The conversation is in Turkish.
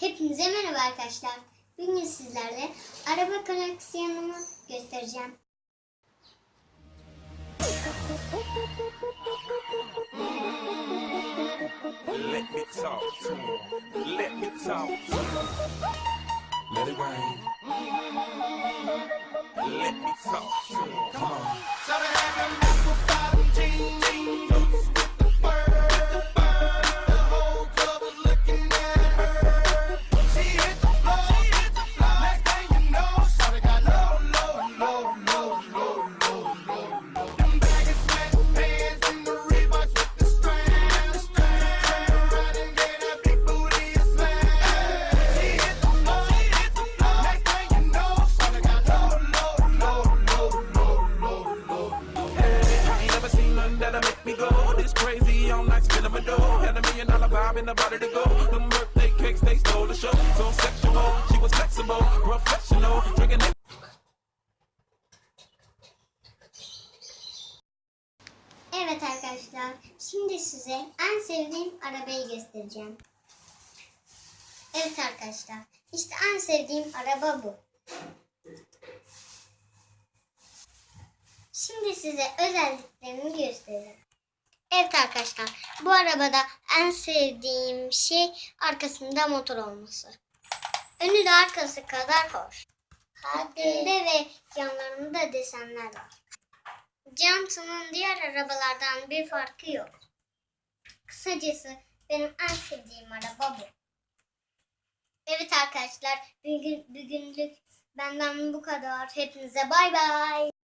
Hepinize merhaba arkadaşlar. Bugün sizlerle araba koleksiyonumu göstereceğim. Let me talk to him. Let me talk to him. Let it rain. Let me talk to him. Come on. Crazy all night spinning my dough. Had a million dollar vibe the body to go. Them birthday cakes, they stole the show. So sexual, she was flexible, professional, drinking. Evet arkadaşlar, şimdi size en sevdiğim arabayı göstereceğim. Evet arkadaşlar, işte en sevdiğim araba bu. Şimdi size özelliklerini göstereceğim. Evet arkadaşlar, bu arabada en sevdiğim şey arkasında motor olması. Önü de arkası kadar hoş. Kalbinde ve yanlarında desenler var. Johnson'un diğer arabalardan bir farkı yok. Kısacası benim en sevdiğim araba bu. Evet arkadaşlar, bugün, bugünlük benden bu kadar. Hepinize bay bay.